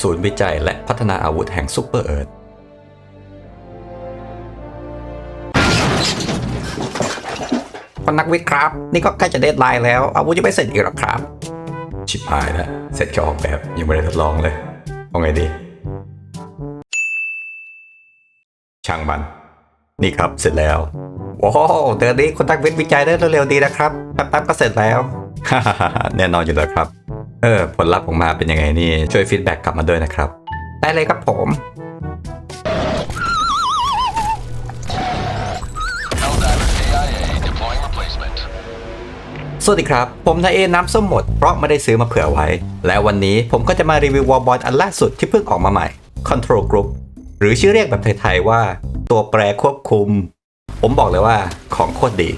ศูนย์วิจัยและพัฒนาอาวุธแห่งซูเปอร์เอิร์ธพนักวิทย์ครับ นี่ก็ใกล้จะเดทไลน์แล้ว อาวุธยังไม่เสร็จอีกหรอครับ ชิบหายแล้วเสร็จแค่ออกแบบยังไม่ได้ทดลองเลย เอาไงดี ช่างมัน นี่ครับเสร็จแล้วโอ้โหเดือนนี้คุณนักวิทย์วิจัยได้เร็วๆดีนะครับแป๊บๆก็เสร็จแล้ว แน่นอนอยู่แล้วครับ เออผลลัพธ์ออกมาเป็นยังไงนี่ ช่วยฟีดแบ็กกลับมาด้วยนะครับ ได้เลยครับผม สวัสดีครับ ผมนายเอน้ำส้มหมด เพราะไม่ได้ซื้อมาเผื่อไว้ และวันนี้ผมก็จะมารีวิววอลบอลอันล่าสุดที่เพิ่งออกมาใหม่ Control Group หรือชื่อเรียกแบบไทยๆว่า ตัวแปรควบคุม ผมบอกเลยว่าของโคตรดี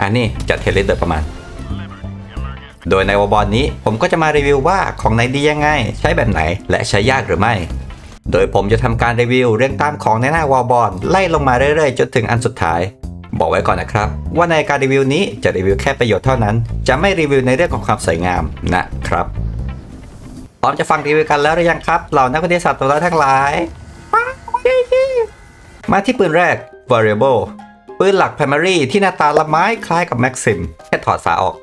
อันนี้จัดเทเลสโดยประมาณ โดยในวบอลนี้ผมก็จะมารีวิวว่าของไหนดียังไง ใช้แบบไหน และใช้ยากหรือไม่ โดยผมจะทำการรีวิวเรียงตามของในหน้าวอลบอลไล่ลงมาเรื่อยๆ จนถึงอันสุดท้าย บอกไว้ก่อนนะครับ ว่าในการรีวิวนี้จะรีวิวแค่ประโยชน์เท่านั้น จะไม่รีวิวในเรื่องของความสวยงามนะครับพร้อมจะฟังรีวิวกันแล้วหรือยังครับเหล่านักวิทยาศาสตร์ตัวน้อยทั้งหลาย มาที่ปืนแรก variable ปืนหลัก primary ที่หน้าตาละไม้คล้ายกับ maxim แค่ถอดฝาออก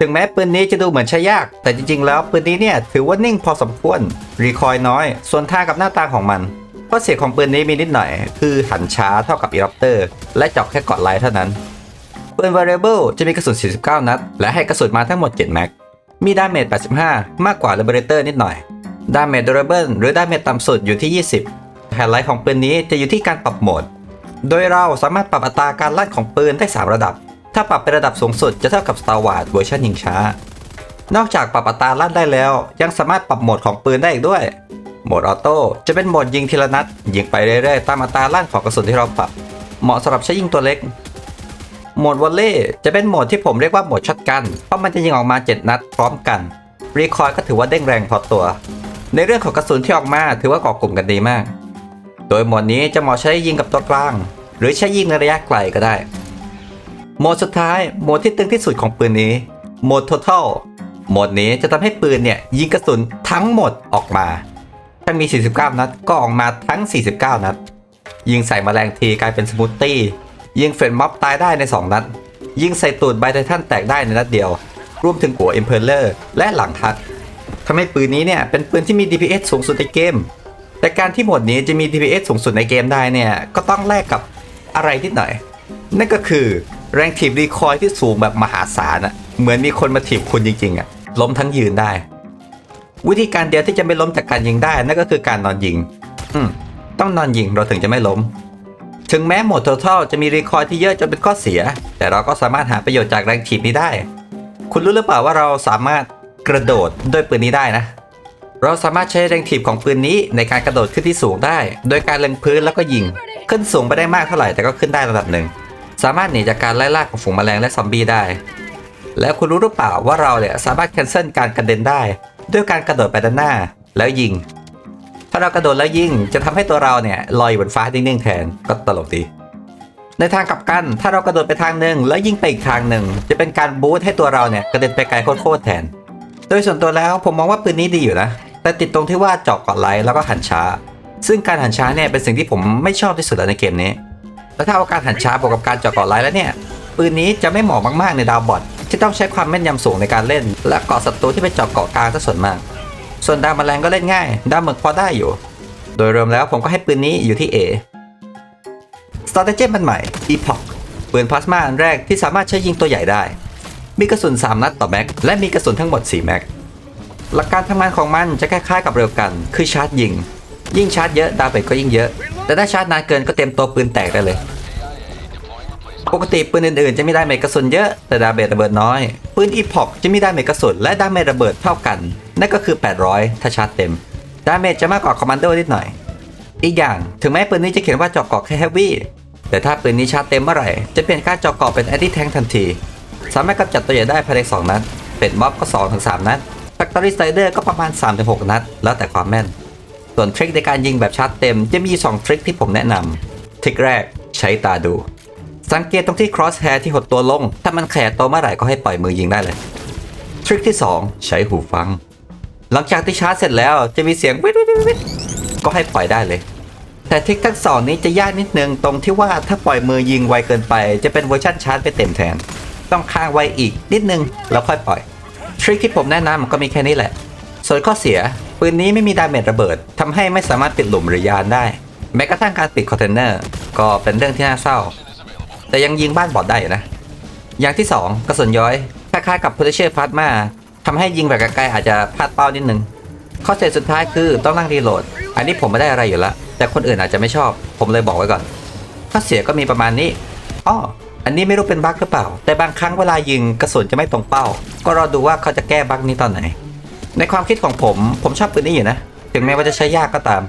ถึงแม้ปืนนี้จะดูเหมือนใช้ยาก แต่จริงๆ แล้วปืนนี้เนี่ยถือว่านิ่งพอสมควร รีคอยน้อย ส่วนทางกับหน้าตาของมันข้อเสียของปืนนี้มีนิดหน่อย คือหันช้าเท่ากับ Eruptor และเจาะแค่เกาะไลท์เท่านั้น ปืน Variable จะมีกระสุน 49 นัด และให้กระสุนมาทั้งหมด 7 แม็ก มีดาเมจ 85 มากกว่า Liberator นิดหน่อย ดาเมจ Durable หรือดาเมจต่ำสุดอยู่ที่ 20 ไฮไลท์ของปืนนี้จะอยู่ที่การปรับโหมด โดยเราสามารถปรับอัตราการลั่นของปืนได้ 3 ระดับ ถ้าปรับเป็นระดับสูงสุดจะเท่ากับ Star Wars เวอร์ชันยิงช้า นอกจากปรับอัตราลั่นได้แล้ว ยังสามารถปรับโหมดของปืนได้อีกด้วย โหมดออโต้จะเป็นโหมดยิงทีละนัด ยิงไปเรื่อยๆ ตามอัตราลั่นของกระสุนที่เราปรับ เหมาะสำหรับใช้ยิงตัวเล็ก โหมดวอลเล่จะเป็นโหมดที่ผมเรียกว่าโหมดช็อตกัน เพราะมันจะยิงออกมา 7 นัดพร้อมกัน รีคอยก็ถือว่าเด้งแรงพอตัว ในเรื่องของกระสุนที่ออกมาถือว่าเกาะกลุ่มกันดีมาก โดยโหมดนี้จะเหมาะใช้ยิงกับตัวกลาง หรือใช้ยิงในระยะไกลก็ได้ โหมดสุดท้ายโหมดที่ตึงที่สุดของปืนนี้โหมด total โหมดนี้จะทำให้ปืนเนี่ยยิงกระสุนทั้งหมดออกมา ถ้ามี 49 นัดก็ออกมาทั้ง 49 นัด ยิงใส่แมลงทีกลายเป็นสมูทตี้ ยิงเฟรนม็อบตายได้ใน 2 นัด ยิงใส่ตูดไบไททันแตกได้ในนัดเดียว รวมถึงหัวเอ็มเพลเลอร์และหลังทักทำให้ปืนนี้เนี่ยเป็นปืนที่มี DPS สูงสุดในเกม แต่การที่โหมดนี้จะมี DPS สูงสุดในเกมได้เนี่ยก็ต้องแลกกับอะไรนิดหน่อย นั่นก็คือ แรงถีบรีคอยที่สูงแบบมหาศาลอะเหมือนมีคนมาถีบคุณจริงๆอะล้มทั้งยืนได้ วิธีการเดียวที่จะไม่ล้มจากการยิงได้นั่นก็คือการนอนยิง อืมต้องนอนยิงเราถึงจะไม่ล้ม ถึงแม้หมด Total จะมีรีคอยที่เยอะจนเป็นข้อเสีย แต่เราก็สามารถหาประโยชน์จากแรงถีบนี้ได้ คุณรู้หรือเปล่าว่าเราสามารถกระโดดด้วยปืนนี้ได้นะ เราสามารถใช้แรงถีบของปืนนี้ในการกระโดดขึ้นที่สูงได้ โดยการเล็งพื้นแล้วก็ยิง ขึ้นสูงไปได้มากเท่าไหร่แต่ก็ขึ้นได้ระดับหนึ่ง สามารถหนีจากการไล่ล่าของฝูงแมลงและซอมบี้ได้ แล้วคุณรู้หรือเปล่าว่าเราเนี่ยสามารถแคนเซิลการกระเด็นได้ ด้วยการกระโดดไปด้านหน้าแล้วยิง ถ้าเรากระโดดแล้วยิงจะทำให้ตัวเราเนี่ยลอยอยู่บนฟ้านิ่งๆแทนก็ตลกดี ในทางกลับกันถ้าเรากระโดดไปทางหนึ่งแล้วยิงไปอีกทางหนึ่ง จะเป็นการบูสต์ให้ตัวเราเนี่ยกระเด็นไปไกลโคตรแทน โดยส่วนตัวแล้วผมมองว่าปืนนี้ดีอยู่นะ แต่ติดตรงที่ว่าเจาะเกาะไลท์แล้วก็หันช้า ซึ่งการหันช้าเนี่ยเป็นสิ่งที่ผมไม่ชอบที่สุดแล้วในเกมนี้ แล้วถ้าเอาการหันช้าบวกกับการเจาะเกาะไลท์แล้วเนี่ย ปืนนี้จะไม่เหมาะมากๆในดาวบอทที่ต้องใช้ความแม่นยำสูงในการเล่น และเกาะศัตรูที่ไปเจาะเกาะกลางซะส่วนมาก ส่วนดาวแมลงก็เล่นง่าย ดาวหมึกพอได้อยู่ โดยรวมแล้วผมก็ให้ปืนนี้อยู่ที่ A สตาร์เจมันใหม่ Epoch ปืนพลาสมาอันแรกที่สามารถใช้ยิงตัวใหญ่ได้ มีกระสุน 3 นัดต่อแม็ก และมีกระสุนทั้งหมด 4 แม็ก หลักการทำงานของมันจะคล้ายๆกับเร็วกัน คือชาร์จยิง ยิ่งชาร์จเยอะดาเมจก็ยิ่งเยอะ แต่ถ้าชาร์จนานเกินก็เต็มตัวปืนแตกได้เลย ปกติปืนอื่นๆ จะไมีดาเมจกระสุนเยอะแต่ดาเมจระเบิดน้อย ปืนอีพ็อกจะไมีดาเมจกระสุนและดาเมจระเบิดเท่ากัน นั่นก็คือ 800 ถ้าชาร์จเต็ม ดาเมจจะมากกว่าคอมมานโดนิดหน่อย อีกอย่างถึงแม้ปืนนี้จะเขียนว่าเจาะเกาะแค่เฮฟวี่แต่ถ้าปืนนี้ชาร์จเต็มเมื่อไหร่จะเปลี่ยนกาเจาะเกาะเป็นแอนตี้แทงทันที สามารถกำจัดตัวใหญ่ได้ภายใน2นัดเป็นม็อบก็2ถึง3นัดแฟคทอรี่สไลเดอร์ก็ประมาณ3ถึง6นัด แล้วแต่ความแม่น ส่วนทริคในการยิงแบบชาร์จเต็มจะมี 2 ทริคที่ผมแนะนำทริคแรกใช้ตาดู สังเกตตรงที่ cross hair ที่หดตัวลง ถ้ามันแขยตัวเมื่อไหร่ก็ให้ปล่อยมือยิงได้เลย ทริคที่ 2 ใช้หูฟัง หลังจากที่ชาร์จเสร็จแล้วจะมีเสียงวิดวิดวิดก็ให้ปล่อยได้เลย แต่ทริคทั้งสองนี้จะยากนิดนึงตรงที่ว่าถ้าปล่อยมือยิงไวเกินไป จะเป็นเวอร์ชันชาร์จไปเต็มแทน ต้องค้างไว้อีกนิดนึงแล้วค่อยปล่อย ทริคที่ผมแนะนำมันก็มีแค่นี้แหละ ส่วนข้อเสีย ปืนนี้ไม่มีดาเมจระเบิดทำให้ไม่สามารถปิดหลุมหรือยานได้ แม้กระทั่งการปิดคอนเทนเนอร์ก็เป็นเรื่องที่น่าเศร้า แต่ยังยิงบ้านบอดได้นะ อย่างที่ 2 กระสุนย้อยคล้ายๆกับ p o t e n t i a l Plasma ทำให้ยิงแบบไกลๆอาจจะพลาดเป้านิดนึงข้อเสียสุดท้ายคือต้องนั่งรีโหลด อันนี้ผมไม่ได้อะไรอยู่แล้วแต่คนอื่นอาจจะไม่ชอบ ผมเลยบอกไว้ก่อน ข้อเสียก็มีประมาณนี้อ้ออันนี้ไม่รู้เป็นบั๊กหรือเปล่า แต่บางครั้งเวลายิงกระสุนจะไม่ตรงเป้า ก็รอดูว่าเขาจะแก้บั๊กนี้ตอนไหน ในความคิดของผมผมชอบปืนนี้อยู่นะ ถึงแม้ว่าจะใช้ยากก็ตาม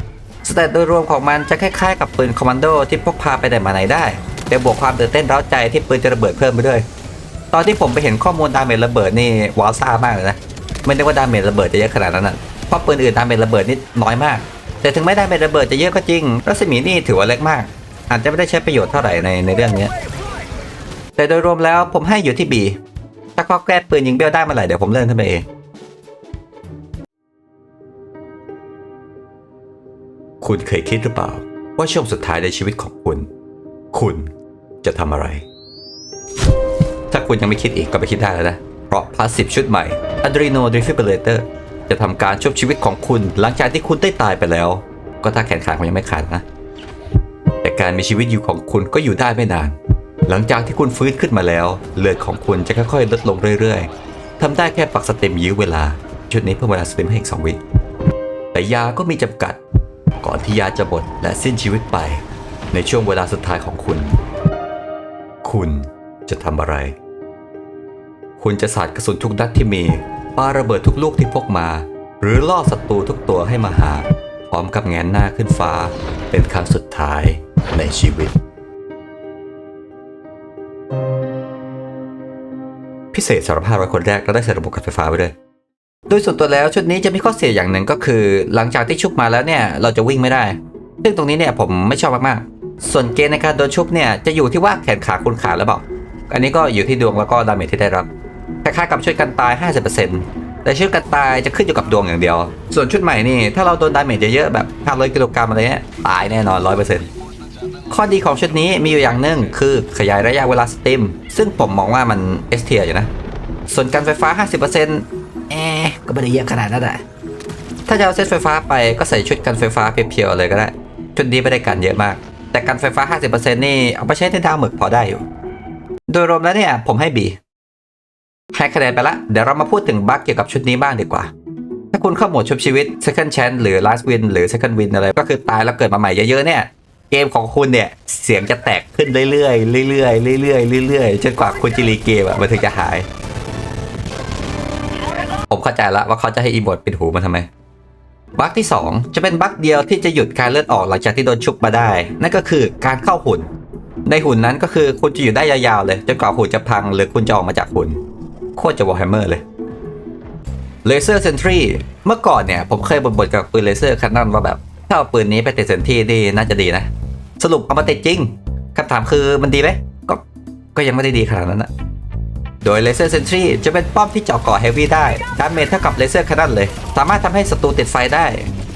สเตตโดยรวมของมันจะคล้ายๆกับปืนคอมมานโดที่พกพาไปไหนมาไหนได้ แต่บวกความตื่นเต้นเร้าใจที่ปืนจะระเบิดเพิ่มไปด้วย ตอนที่ผมไปเห็นข้อมูลดาเมจระเบิดนี่ว้าวซ่ามากเลยนะ ไม่นึกว่าดาเมจระเบิดจะเยอะขนาดนั้นนะเพราะปืนอื่นดาเมจระเบิดนี่น้อยมาก แต่ถึงไม่ดาเมจระเบิดจะเยอะก็จริง รัศมีนี่ถือว่าเล็กมาก อาจจะไม่ได้ใช้ประโยชน์เท่าไหร่ในในเรื่องนี้แต่โดยรวมแล้วผมให้อยู่ที่ B ถ้าเขาแก้ปืนยิงเบี้ยวได้เมื่อไหร่เดี๋ยวผมเล่นขึ้นไปเอง คุณเคยคิดหรือเปล่า ว่าช่วงสุดท้ายในชีวิตของคุณ คุณจะทำอะไร ถ้าคุณยังไม่คิดอีกก็ไปคิดได้แล้วนะ เพราะพาสซีฟชุดใหม่ Adreno Defibrillator จะทำการชุบชีวิตของคุณหลังจากที่คุณได้ตายไปแล้ว ก็ถ้าแขนขาคุณยังไม่ขาดนะ แต่การมีชีวิตอยู่ของคุณก็อยู่ได้ไม่นาน หลังจากที่คุณฟื้นขึ้นมาแล้ว เลือดของคุณจะค่อยๆลดลงเรื่อยๆทำได้แค่ปักสเต็มยื้อเวลา ชุดนี้เพิ่มเวลาสเต็มให้อีกสองวิแต่ยาก็มีจำกัด ก่อนที่ยาจะหมดและสิ้นชีวิตไป ในช่วงเวลาสุดท้ายของคุณ คุณจะทำอะไร คุณจะสาดกระสุนทุกนัดที่มีปาระเบิดทุกลูกที่พกมา หรือล่อศัตรูทุกตัวให้มาหา พร้อมกับแงนหน้าขึ้นฟ้า เป็นครั้งสุดท้ายในชีวิต พิเศษสำหรับ500คนแรกเราได้ใส่ระบบการไฟฟ้าไว้ด้วย โดยส่วนตัวแล้วชุดนี้จะมีข้อเสียอย่างหนึ่งก็คือ หลังจากที่ชุบมาแล้วเนี่ยเราจะวิ่งไม่ได้ ซึ่งตรงนี้เนี่ยผมไม่ชอบมากๆ ส่วนเกณฑ์ในการโดนชุบเนี่ยจะอยู่ที่ว่าแขนขาคุณขาดหรือเปล่า อันนี้ก็อยู่ที่ดวงแล้วก็ดาเมจที่ได้รับคล้ายๆกับชุดกันตาย 50%แต่ชุดกันตายจะขึ้นอยู่กับดวงอย่างเดียว ส่วนชุดใหม่นี่ถ้าเราโดนดาเมจเยอะๆแบบ500กิโลกรัมอะไรเงี้ยตายแน่นอน100%ข้อดีของชุดนี้มีอยู่อย่างหนึ่งคือขยายระยะเวลาสตรีมซึ่งผมมองว่ามันเอสเทียอยู่นะ ส่วนการไฟฟ้า 50%เอ ก็ไม่ได้เยอะขนาดนั้นแหละถ้าจะเอาเซตไฟฟ้าไปก็ใส่ชุดกันไฟฟ้าเพียวๆเลยก็ได้ ชุดนี้ไม่ได้กันเยอะมาก แต่กันไฟฟ้า 50%นี่เอาไปใช้ในดาวหมึกพอได้อยู่ โดยรวมแล้วเนี่ยผมให้ B ให้คะแนนไปละ เดี๋ยวเรามาพูดถึงบั๊กเกี่ยวกับชุดนี้บ้างดีกว่า ถ้าคุณเข้าโหมดชุบชีวิต Second Chance หรือ Last Win หรือ Second Win อะไร ก็คือตายแล้วเกิดมาใหม่เยอะๆเนี่ย เกมของคุณเนี่ย เสียงจะแตกขึ้นเรื่อยๆ เรื่อยๆ เรื่อยๆ เรื่อยๆ จนกว่าคุณจะรีเกมอะมันถึงจะหาย ผมเข้าใจแล้วว่าเขาจะให้อีโมดปิดหูมันทำไมบั๊กที่ 2 จะเป็นบั๊กเดียวที่จะหยุดการเลือดออกหลังจากที่โดนชุบมาได้ นั่นก็คือการเข้าหุ่น ในหุ่นนั้นก็คือคุณจะอยู่ได้ยาวๆเลยจนกว่าหุ่นจะพังหรือคุณจะออกมาจากหุ่น โคตรจะวอร์แฮมเมอร์เลยเลเซอร์เซนทรีเมื่อก่อนเนี่ย ผมเคยบ่นๆกับปืนเลเซอร์คันนั้นว่าแบบถ้าเอาปืนนี้ไปติดเซนทรีนี่น่าจะดีนะ สรุปเอามาติดจริงคำถามคือมันดีไหมก็ก็ยังไม่ได้ดีขนาดนั้นนะ โดยเลเซอร์เซนทรีจะเป็นป้อมที่เจาะกาะเฮฟวี่ได้ดาเมจเท่ากับเลเซอร์คันนั้นเลย สามารถทำให้ศัตรูติดไฟได้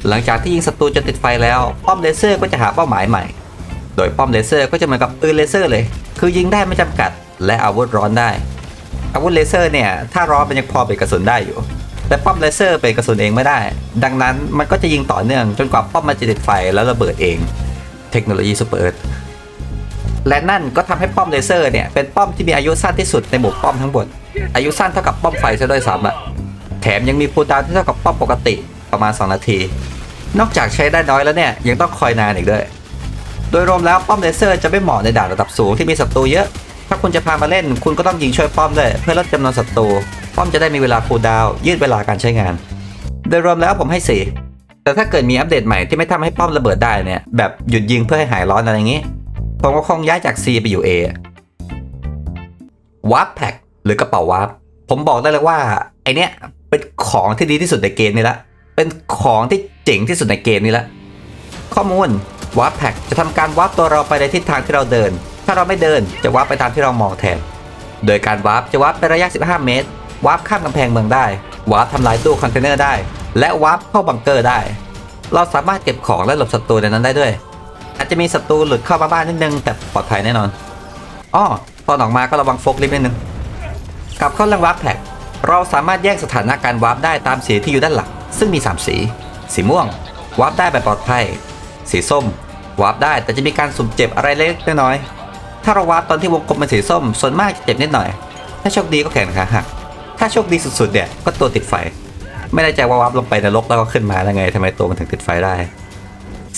หลังจากที่ยิงศัตรูจนติดไฟแล้ว ป้อมเลเซอร์ก็จะหาเป้าหมายใหม่ โดยป้อมเลเซอร์ก็จะเหมือนกับปืนเลเซอร์เลย คือยิงได้ไม่จำกัด และอาวุธร้อนได้ อาวุธเลเซอร์เนี่ย ถ้าร้อนมันยังพอเป็นกระสุนได้อยู่ แต่ป้อมเลเซอร์เป็นกระสุนเองไม่ได้ ดังนั้นมันก็จะยิงต่อเนื่องจนกว่าป้อมมันจะติดไฟแล้วระเบิดเอง เทคโนโลยีซูเปอร์เอิร์ธ และนั่นก็ทำให้ป้อมเลเซอร์เนี่ยเป็นป้อมที่มีอายุสั้นที่สุดในหมู่ป้อมทั้งหมด อายุสั้นเท่ากับป้อมไฟซะด้วยซ้ำอะแถมยังมีคูลดาวน์ที่เท่ากับป้อมปกติประมาณ 2 นาที นอกจากใช้ได้น้อยแล้วเนี่ยยังต้องคอยนานอีกด้วย โดยรวมแล้วป้อมเลเซอร์จะไม่เหมาะในด่านระดับสูงที่มีศัตรูเยอะ ถ้าคุณจะพามาเล่น คุณก็ต้องยิงช่วยป้อมด้วยเพื่อลดจำนวนศัตรู ป้อมจะได้มีเวลาคูลดาวน์ยืดเวลาการใช้งาน โดยรวมแล้วผมให้สี่แต่ถ้าเกิดมีอัปเดตใหม่ที่ไม่ทำให้ป้อมระเบิดได้เนี่ยแบบหยุดยิงเพื่อให้หายร้อนอะไรอย่างงี้ ผมก็คงย้ายจาก C ไปอยู่ A วาร์ปแพ็คหรือกระเป๋าวาร์ปผมบอกได้เลยว่า ไอเนี้ยเป็นของที่ดีที่สุดในเกมนี้ละ เป็นของที่เจ๋งที่สุดในเกมนี้ละ ข้อมูลวาร์ปแพ็กจะทำการวาร์ปตัวเราไปในทิศทางที่เราเดิน ถ้าเราไม่เดินจะวาร์ปไปตามที่เรามองแทน โดยการวาร์ปจะวาร์ปไประยะ 15 เมตร วาร์ปข้ามกำแพงเมืองได้ วาร์ปทำลายตู้คอนเทนเนอร์ได้ และวาร์ปเข้าบังเกอร์ได้ เราสามารถเก็บของและหลบศัตรูในนั้นได้ด้วย อาจจะมีศัตรูหลุดเข้ามาบ้านนิดนึง แต่ปลอดภัยแน่นอนอ้อตอนออกมาก็ระวังโฟกลิฟนิดนึงกลับเข้าเรื่องวาร์ปแพ็กเราสามารถแยกสถานะการวาร์ปได้ตามสีที่อยู่ด้านหลัง ซึ่งมี 3 สี สีม่วง วาร์ปได้แบบปลอดภัย สีส้ม วาร์ปได้แต่จะมีการสุ่มเจ็บอะไรเล็กน้อย ถ้าเราวาร์ปตอนที่วงกลมเป็นสีส้ม ส่วนมากจะเจ็บนิดหน่อย ถ้าโชคดีก็แขนขาหัก ถ้าโชคดีสุดๆเนี่ยก็ตัวติดไฟ ไม่แน่ใจว่าวาร์ปลงไปในรกแล้วก็ขึ้นมาแล้วไงทำไมตัวมันถึงติดไฟได้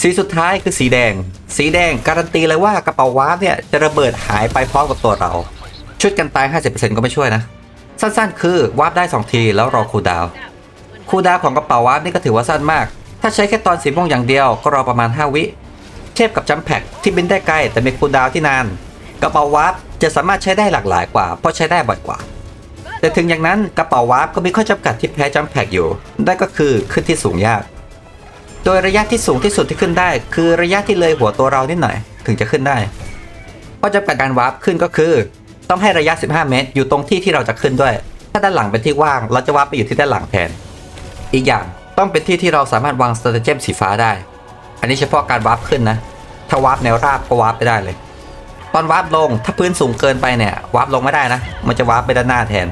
สีสุดท้ายคือสีแดง สีแดงการันตีเลยว่ากระเป๋าวาร์ปเนี่ยจะระเบิดหายไปพร้อมกับตัวเรา ชุดกันตาย 50%ก็ไม่ช่วยนะ สั้นๆ คือวาร์ปได้ 2 ทีแล้วรอคูดาวคูดาวของกระเป๋าวาร์ปนี่ก็ถือว่าสั้นมาก ถ้าใช้แค่ตอนสีม่วงอย่างเดียวก็รอประมาณ 5 วิเทียบกับจัมแพ็กที่บินได้ไกลแต่มีคูดาวที่นาน กระเป๋าวาร์ปจะสามารถใช้ได้หลากหลายกว่า เพราะใช้ได้บ่อยกว่า แต่ถึงอย่างนั้นกระเป๋าวาร์ปก็มีข้อจำกัดที่แพ้จัมแพ็กอยู่นั่นก็คือขึ้นที่สูงยาก โดยระยะที่สูงที่สุดที่ขึ้นได้ คือระยะที่เลยหัวตัวเรานิดหน่อย ถึงจะขึ้นได้ข้อจำกัดการวาร์ปขึ้นก็คือ ต้องให้ระยะ 15 เมตร อยู่ตรงที่ที่เราจะขึ้นด้วย ถ้าด้านหลังเป็นที่ว่าง เราจะวาร์ปไปอยู่ที่ด้านหลังแทน อีกอย่างต้องเป็นที่ที่เราสามารถวางสเตเจมสีฟ้าได้ อันนี้เฉพาะการวาร์ปขึ้นนะ ถ้าวาร์ปแนวราบก็วาร์ปไปได้เลย ตอนวาร์ปลงถ้าพื้นสูงเกินไปเนี่ยวาร์ปลงไม่ได้นะ มันจะวาร์ปไปด้านหน้าแทน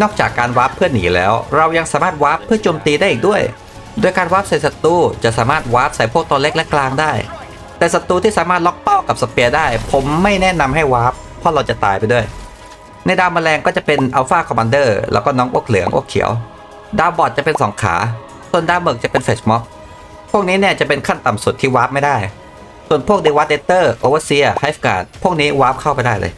นอกจากการวาร์ปเพื่อหนีแล้ว เรายังสามารถวาร์ปเพื่อโจมตีได้อีกด้วย โดยการวาร์ปใส่ศัตรูจะสามารถวาร์ปใส่พวกตัวเล็กและกลางได้ แต่ศัตรูที่สามารถล็อกเป้ากับสเปียร์ได้ ผมไม่แนะนำให้วาร์ปเพราะเราจะตายไปด้วย ในดาวแมลงก็จะเป็นอัลฟาคอมมานเดอร์แล้วก็น้องอกเหลืองอกเขียว ดาวบอดจะเป็น 2 ขา ส่วนดาวเบิกจะเป็นเฟชม็อกพวกนี้เนี่ยจะเป็นขั้นต่ำสุดที่วาร์ปไม่ได้ ส่วนพวกเดวัตเดเตอร์โอเวอร์เซียไฮฟ์การ์ดพวกนี้วาร์ปเข้าไปได้เลย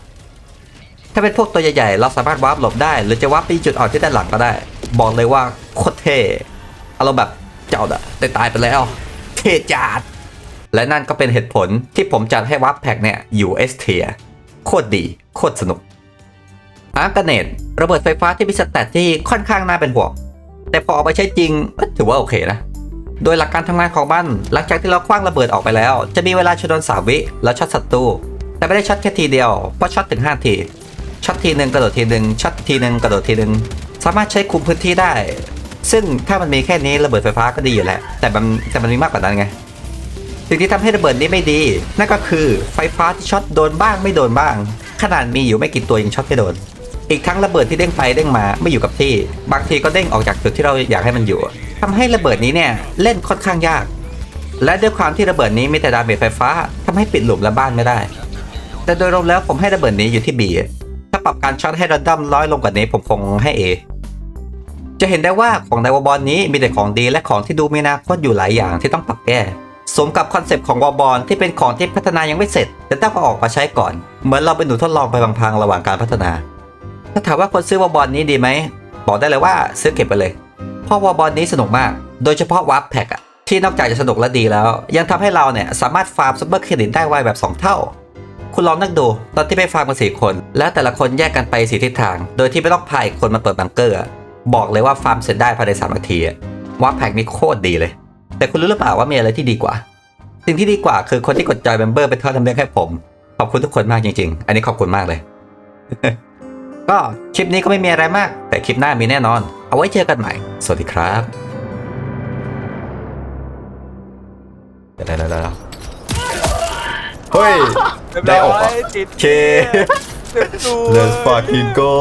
ถ้าเป็นพวกตัวใหญ่ๆเราสามารถวาร์ปหลบได้ หรือจะวาร์ปไปจุดอ่อนที่ด้านหลังก็ได้ บอกเลยว่าโคตรเท่อารมณ์แบบ เจ้าดะได้ตายไปแล้ว เทจัดและนั่นก็เป็นเหตุผลที่ผมจัดให้วาร์ปแพ็กเนี่ยอยู่ S tier โคตรดี โคตรสนุกอาร์กเนตระเบิดไฟฟ้าที่มีสแตทที่ค่อนข้างน่าเป็นห่วงแต่พอเอาไปใช้จริงก็ถือว่าโอเคนะ โดยหลักการทำงานของมัน หลังจากที่เราคว้างระเบิดออกไปแล้ว จะมีเวลาชนวนสามวิ แล้วช็อตศัตรู แต่ไม่ได้ช็อตแค่ทีเดียว เพราะช็อตถึง 5 ทีช็อตทีหนึ่งกระโดดทีหนึ่งช็อตทีหนึ่งกระโดดทีหนึ่งสามารถใช้คุมพื้นที่ได้ ซึ่งถ้ามันมีแค่นี้ระเบิดไฟฟ้าก็ดีอยู่แล้ว แต่มันแต่มันมีมากกว่านั้นไงสิ่งที่ทำให้ระเบิดนี้ไม่ดี นั่นก็คือไฟฟ้าที่ช็อตโดนบ้างไม่โดนบ้าง ขนาดมีอยู่ไม่กี่ตัวยังช็อตไม่โดน อีกทั้งระเบิดที่เด้งไปเด้งมาไม่อยู่กับที่ บางทีก็เด้งออกจากจุดที่เราอยากให้มันอยู่ทำให้ระเบิดนี้เนี่ยเล่นค่อนข้างยาก และด้วยความที่ระเบิดนี้มีแต่ดาเมจไฟฟ้าทำให้ปิดหลุมและบ้านไม่ได้ แต่โดยรวมแล้วผมให้ระเบิดนี้อยู่ที่ B ถ้าปรับการช็อตให้ระดัมร้อยลงกว่านี้ผมคงให้ A จะเห็นได้ว่าของในวอบอลนี้มีแต่ของดีและของที่ดูมีอนาคตอยู่หลายอย่างที่ต้องปรับแก้สมกับคอนเซปต์ของวอลบอลที่เป็นของที่พัฒนายังไม่เสร็จ แต่ต้องเอาออกมาใช้ก่อน เหมือนเราเป็นหนูทดลองไปพังๆระหว่างการพัฒนา ถ้าถามว่าคนซื้อวอลบอลนี้ดีไหมบอกได้เลยว่าซื้อเก็บไปเลย เพราะวอลบอลนี้สนุกมาก โดยเฉพาะวาร์ปแพ็กอะที่นอกจากจะสนุกและดีแล้ว ยังทำให้เราเนี่ยสามารถฟาร์มซุปเปอร์เครดิตได้ไวแบบ 2 เท่า คุณลองนึกดูตอนที่ไปฟาร์มกันสี่คน แล้วแต่ละคนแยกกันไปสีทิศทาง โดยที่ไม่ต้องพาอีกคนมาเปิดบังเกอร์อะ บอกเลยว่าฟาร์มเสร็จได้ภายในสามนาทีอะวาร์ปแพ็กนี่โคตรดีเลย แต่คุณรู้หรือเปล่าว่ามีอะไรที่ดีกว่า สิ่งที่ดีกว่าคือคนที่กดจอยเมมเบอร์เป็นท่อทำเรื่องให้ผม ขอบคุณทุกคนมากจริง ๆ อันนี้ขอบคุณมากเลย ก็คลิปนี้ก็ไม่มีอะไรมาก แต่คลิปหน้ามีแน่นอน เอาไว้เจอกันใหม่ สวัสดีครับเดี๋ยวเดี๋ยวเดี๋ยวเดี๋ยวเฮ้ย ได้ออกอะติดโอเคเต็มตัว Let's fucking go